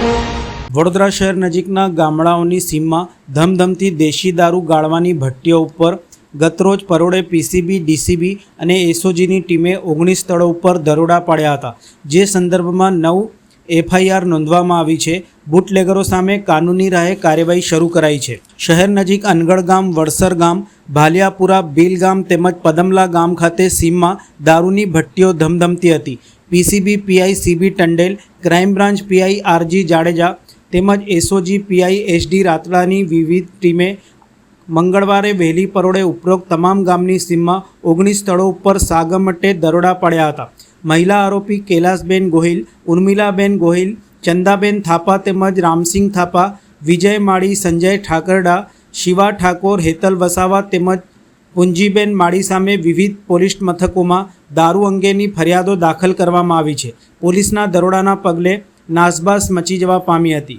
વડોદરા શહેર નજીકના ગામડાઓની સીમમાં ધમધમતી દેશી દારૂ ગાળવાની ભટ્ટીઓ ઉપર ગતરોજ પરોડે પીસીબી, ડીસીબી અને એસઓજીની ટીમે ઓગણીસ સ્થળો ઉપર દરોડા પાડ્યા હતા. જે સંદર્ભમાં નવ એફઆઈઆર નોંધવામાં આવી છે. બુટલેગરો સામે કાનૂની રાહે કાર્યવાહી શરૂ કરાઈ છે. શહેર નજીક અનગઢ ગામ, વડસર ગામ, ભાલિયાપુરા, બીલ ગામ તેમજ પદમલા ગામ ખાતે સીમમાં દારૂની ભઠ્ઠીઓ ધમધમતી હતી. PCB PI CB Tandel, crime branch PI RG Jadeja તેમજ એસઓજી પીઆઈ એસડી રાતડાની વિવિધ ટીમે મંગળવારે વહેલી પરોળે ઉપરોક્ત તમામ ગામની સીમમાં ઓગણીસ સ્થળો ઉપર સાગમટે દરોડા પડ્યા હતા. મહિલા આરોપી કૈલાસબેન ગોહિલ, ઉર્મિલાબેન ગોહિલ, ચંદાબેન થાપા તેમજ રામસિંહ થાપા, વિજય માળી, સંજય ઠાકરડા, શિવા ઠાકોર, હેતલ વસાવા તેમજ પુંજીબેન માળી સામે વિવિધ પોલીસ મથકોમાં દારૂ અંગેની ફરિયાદો દાખલ કરવામાં આવી છે. પોલીસના દરોડાના પગલે નાસભાસ મચી જવા પામી હતી.